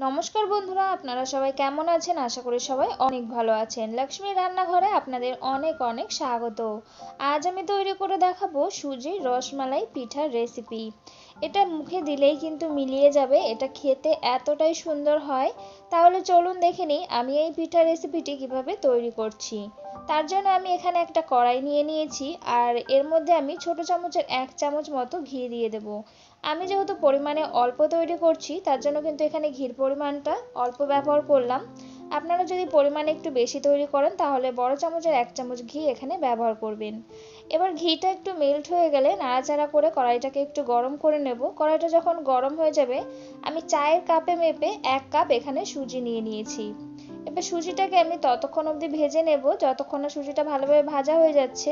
নমস্কার বন্ধুরা, আপনারা সবাই কেমন আছেন? আশা করি সবাই অনেক ভালো আছেন। লক্ষ্মী রান্নাঘরে আপনাদের অনেক অনেক স্বাগত। আজ আমি তৈরি করে দেখাবো সুজির রসমালাই পিঠার রেসিপি এটা মুখে দিলেই কিন্তু মিলিয়ে যাবে, এটা খেতে এতটাই সুন্দর হয়। তাহলে চলুন দেখে নিই, আমি এই পিঠা রেসিপিটি কীভাবে তৈরি করছি। তার জন্য আমি এখানে একটা কড়াই নিয়ে নিয়েছি, আর এর মধ্যে আমি ছোট চামচের এক চামচ মতো ঘি দিয়ে দেব। আমি যেহেতু পরিমাণে অল্প তৈরি করছি, তার জন্য কিন্তু এখানে ঘির পরিমাণটা অল্প ব্যবহার করলাম। আপনারা যদি পরিমাণে একটু বেশি তৈরি করেন, তাহলে বড় চামচের এক চামচ ঘি এখানে ব্যবহার করবেন। এবার ঘিটা একটু মেল্ট হয়ে গেলে নাড়াচাড়া করে কড়াইটাকে একটু গরম করে নেব। কড়াইটা যখন গরম হয়ে যাবে, আমি চায়ের কাপে মেপে এক কাপ এখানে সুজি নিয়ে নিয়েছি। এবার সুজিটাকে আমি ততক্ষণ অবধি ভেজে নেব। যতক্ষণ না সুজিটা ভালোভাবে ভাজা হয়ে যাচ্ছে,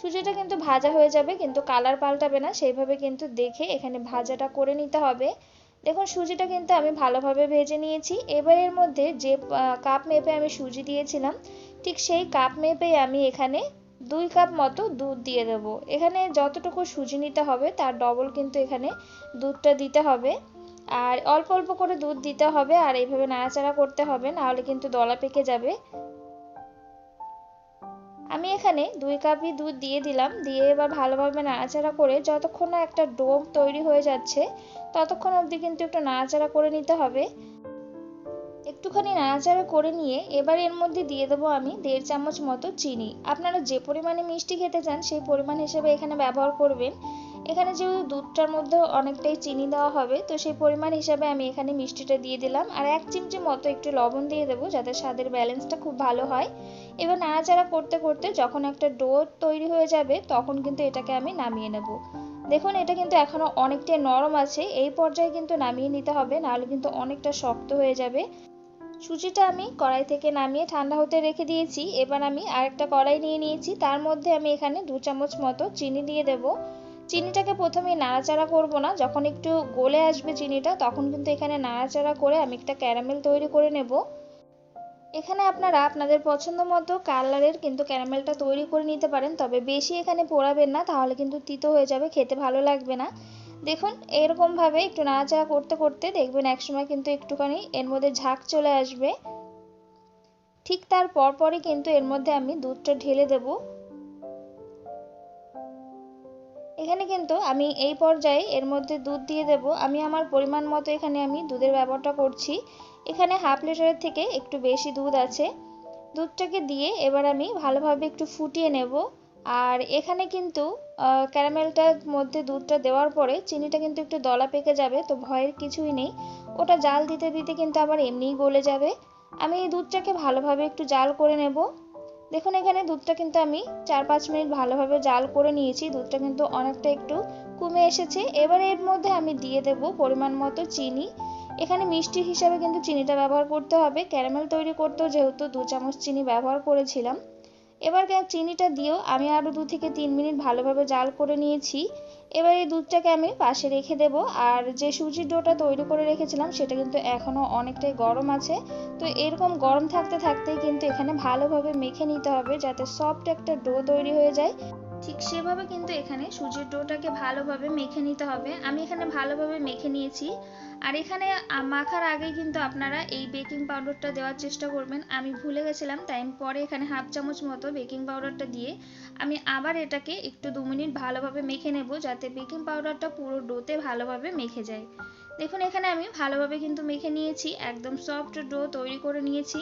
সুজিটা কিন্তু ভাজা হয়ে যাবে, কিন্তু কালার পাল্টাবে না। সেইভাবে কিন্তু দেখে এখানে ভাজাটা করে নিতে হবে। দেখুন, সুজিটা কিন্তু আমি ভালোভাবে ভেজে নিয়েছি। এবার এর মধ্যে যে কাপ মেপে আমি সুজি দিয়েছিলাম, ঠিক সেই কাপ মেপেই আমি এখানে দুই কাপ মতো দুধ দিয়ে দেব। এখানে যতটুকু সুজি নিতে হবে, তার ডবল কিন্তু এখানে দুধটা দিতে হবে। আর অল্প অল্প করে দুধ দিতে হবে, আর এইভাবে নাড়াচাড়া করতে হবে, নাহলে কিন্তু দলা পেকে যাবে। আমি এখানে দুই কাপই দুধ দিয়ে দিলাম। দিয়ে এবার ভালোভাবে নাড়াচাড়া করে যতক্ষণ না একটা ডো তৈরি হয়ে যাচ্ছে, ততক্ষণ অবধি কিন্তু একটু নাড়াচাড়া করে নিতে হবে। একটুখানি নাড়াচাড়া করে নিয়ে এবার এর মধ্যে দিয়ে দেবো আমি দেড় চামচ মতো চিনি। আপনারা যে পরিমাণে মিষ্টি খেতে চান, সেই পরিমাণ হিসেবে এখানে ব্যবহার করবেন। এখানে যেহেতু দুধটার মধ্যে অনেকটাই চিনি দেওয়া হবে, তো সেই পরিমাণ হিসাবে আমি এখানে মিষ্টিটা দিয়ে দিলাম। আর এক চিমচি মতো একটু লবণ দিয়ে দেবো যাতে স্বাদের ব্যালেন্সটা খুব ভালো হয়। এবার নাড়াচাড়া করতে করতে যখন একটা ডো তৈরি হয়ে যাবে, তখন কিন্তু এটাকে আমি নামিয়ে নেব। দেখুন, এটা কিন্তু এখনও অনেকটাই নরম আছে, এই পর্যায়ে কিন্তু নামিয়ে নিতে হবে, নাহলে কিন্তু অনেকটা শক্ত হয়ে যাবে। সুজিটা আমি কড়াই থেকে নামিয়ে ঠান্ডা হতে রেখে দিয়েছি। এবার আমি আরেকটা কড়াই নিয়ে নিয়েছি, তার মধ্যে আমি এখানে দু চামচ মতো চিনি দিয়ে দেব। চিনিটাকে প্রথমে নাড়াচাড়া করব না। যখন একটু গলে আসবে চিনিটা, তখন কিন্তু এখানে নাড়াচাড়া করে আমি একটা ক্যারামেল তৈরি করে নেব। এখানে আপনারা আপনাদের পছন্দ মতো কালারের কিন্তু ক্যারামেলটা তৈরি করে নিতে পারেন, তবে বেশি এখানে পোড়াবেন না, তাহলে কিন্তু তিতো হয়ে যাবে, খেতে ভালো লাগবে না। দেখুন, এরকমভাবে একটু নাড়াচাড়া করতে করতে দেখবেন একসময় কিন্তু একটুখানি এর মধ্যে ঝাঁক চলে আসবে। ঠিক তার পরপরই কিন্তু এর মধ্যে আমি দুধটা ঢেলে দেব। এখানে কিন্তু আমি এই পর্যায়ে এর মধ্যে দুধ দিয়ে দেব। আমি আমার পরিমাণ মতো এখানে আমি দুধের ব্যবহারটা করছি। এখানে হাফ লিটারের থেকে একটু বেশি দুধ আছে। দুধটাকে দিয়ে এবার আমি ভালোভাবে একটু ফুটিয়ে নেব। আর এখানে কিন্তু ক্যারামেলটার মধ্যে দুধটা দেওয়ার পরে চিনিটা কিন্তু একটু দলা পেকে যাবে, তো ভয়ের কিছুই নেই। ওটা জাল দিতে দিতে কিন্তু আবার এমনিই গলে যাবে। আমি এই দুধটাকে ভালোভাবে একটু জাল করে নেব। দেখুন, এখানে দুধটা কিন্তু আমি চার পাঁচ মিনিট ভালোভাবে জাল করে নিয়েছি। দুধটা কিন্তু অনেকটা একটু কমে এসেছে। এবার এর মধ্যে আমি দিয়ে দেব পরিমাণ মতো চিনি। এখানে মিষ্টি হিসাবে কিন্তু চিনিটা ব্যবহার করতে হবে। ক্যারামেল তৈরি করতেও যেহেতু দু চামচ চিনি ব্যবহার করেছিলাম। এবার চিনিটা দিয়েও আমি আরও দু থেকে তিন মিনিট ভালোভাবে জাল করে নিয়েছি। এবার এই দুধটাকে আমি পাশে রেখে দেব। আর যে সুজির ডোটা তৈরি করে রেখেছিলাম, সেটা কিন্তু এখনও অনেকটাই গরম আছে। তো এরকম গরম থাকতে থাকতেই কিন্তু এখানে ভালোভাবে মেখে নিতে হবে, যাতে সফট একটা ডো তৈরি হয়ে যায়। ঠিক সেভাবে কিন্তু এখানে সুজির ডোটাকে ভালোভাবে মেখে নিতে হবে। আমি এখানে ভালোভাবে মেখে নিয়েছি। আর এখানে মাখার আগে কিন্তু আপনারা এই বেকিং পাউডারটা দেওয়ার চেষ্টা করবেন। আমি ভুলে গেছিলাম, তাই আমি পরে এখানে হাফ চামচ মতো বেকিং পাউডারটা দিয়ে আমি আবার এটাকে একটু দু মিনিট ভালোভাবে মেখে নেব, যাতে বেকিং পাউডারটা পুরো ডোতে ভালোভাবে মেখে যায়। দেখুন, এখানে আমি ভালোভাবে কিন্তু মেখে নিয়েছি, একদম সফট ডো তৈরি করে নিয়েছি।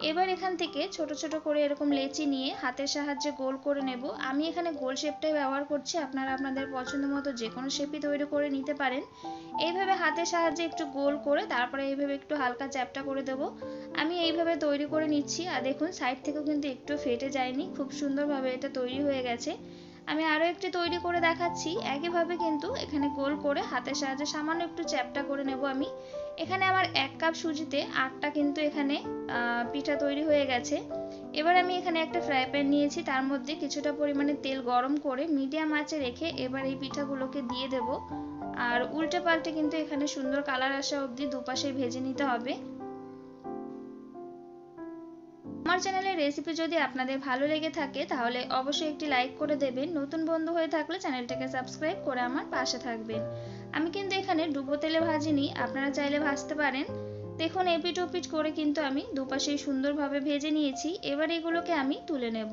এবার এখান থেকে ছোট ছোট করে এরকম লেচি নিয়ে হাতের সাহায্যে গোল করে নেব। আমি এখানে গোল শেপটাই ব্যবহার করছি। আপনারা আপনাদের পছন্দ মতো যে কোনো শেপই তৈরি করে নিতে পারেন। এইভাবে হাতের সাহায্যে একটু গোল করে তারপরে এইভাবে একটু হালকা চ্যাপটা করে দেব। আমি এইভাবে তৈরি করে নিচ্ছি। আর দেখুন, সাইড থেকেও কিন্তু একটু ফেটে যায়নি। খুব সুন্দরভাবে এটা তৈরি হয়ে গেছে। আমি আরও একটি তৈরি করে দেখাচ্ছি। একইভাবে কিন্তু এখানে গোল করে হাতের সাহায্যে সামান্য একটু চ্যাপটা করে নেব আমি। এখানে আমার এক কাপ সুজিতে আটটা কিন্তু এখানে পিঠা তৈরি হয়ে গেছে। এবার আমি এখানে একটা ফ্রাই প্যান নিয়েছি, তার মধ্যে কিছুটা পরিমাণে তেল গরম করে মিডিয়াম আঁচে রেখে এবার এই পিঠাগুলোকে দিয়ে দেব। আর উল্টে পাল্টে কিন্তু এখানে সুন্দর কালার আসা অবধি দুপাশে ভেজে নিতে হবে। আমার চ্যানেলের রেসিপি যদি আপনাদের ভালো লেগে থাকে, তাহলে অবশ্যই একটি লাইক করে দেবেন। নতুন বন্ধু হয়ে থাকলে চ্যানেলটাকে সাবস্ক্রাইব করে আমার পাশে থাকবেন। আমি কিন্তু এখানে ডুবো তেলে ভাজিনি, আপনারা চাইলে ভাজতে পারেন। দেখুন এপিট ওপিট করে কিন্তু আমি দুপাশেই সুন্দরভাবে ভেজে নিয়েছি। এবার এগুলোকে আমি তুলে নেব।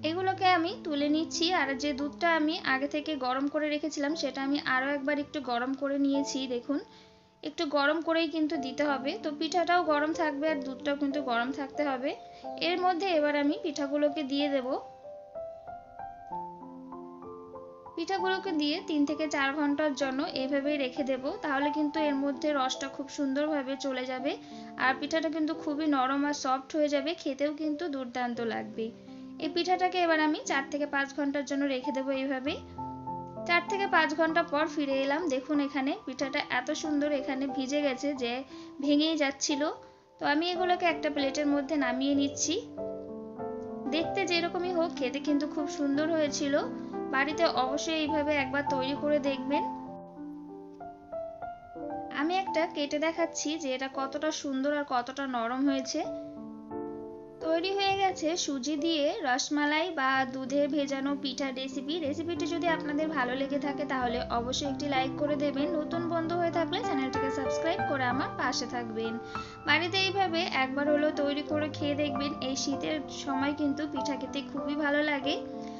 এগুলোকে আমি তুলে নিচ্ছি, আর যে দুধটা আমি আগে থেকে গরম করে রেখেছিলাম, সেটা আমি আরও একবার একটু গরম করে নিয়েছি, দেখুন। একটু গরম করেই কিন্তু দিতে হবে। তো পিঠাটাও গরম থাকবে, আর দুধটাও কিন্তু গরম থাকতে হবে। এর মধ্যে এবার আমি পিঠাগুলোকে দিয়ে দেব। পিঠাগুলোকে দিয়ে তিন থেকে চার ঘণ্টার জন্য এইভাবেই রেখে দেব, তাহলে কিন্তু এর মধ্যে রসটা খুব সুন্দরভাবে চলে যাবে। আর পিঠাটা কিন্তু খুবই নরম আর সফট হয়ে যাবে, খেতেও কিন্তু দুর্দান্ত লাগবে। এই পিঠাটাকে এবার আমি চার থেকে পাঁচ ঘণ্টার জন্য রেখে দেবো এইভাবেই। চার থেকে পাঁচ ঘণ্টা পর ফিরে এলাম, দেখুন এখানে পিঠাটা এত সুন্দর এখানে ভিজে গেছে যে ভেঙেই যাচ্ছিল। তো আমি এগুলোকে একটা প্লেটের মধ্যে নামিয়ে নিচ্ছি। দেখতে যেরকমই হোক, খেতে কিন্তু খুব সুন্দর হয়েছিল। বাড়িতে অবশ্যই এইভাবে একবার তৈরি করে দেখবেন। আমি একটা কেটে দেখাচ্ছি যে এটা কতটা সুন্দর আর কতটা নরম হয়েছে। তৈরি হয়ে গেছে সুজি দিয়ে রসমালাই বা দুধে ভেজানো পিঠা রেসিপি রেসিপিটি যদি আপনাদের ভালো লেগে থাকে তাহলে অবশ্যই একটি লাইক করে দেবেন। নতুন বন্ধু হয়ে থাকলে চ্যানেলটিকে সাবস্ক্রাইব করে আমার পাশে থাকবেন। বাড়িতে এইভাবে একবার হলেও তৈরি করে খেয়ে দেখবেন। এই শীতের সময় কিন্তু পিঠা খেতে খুবই ভালো লাগে।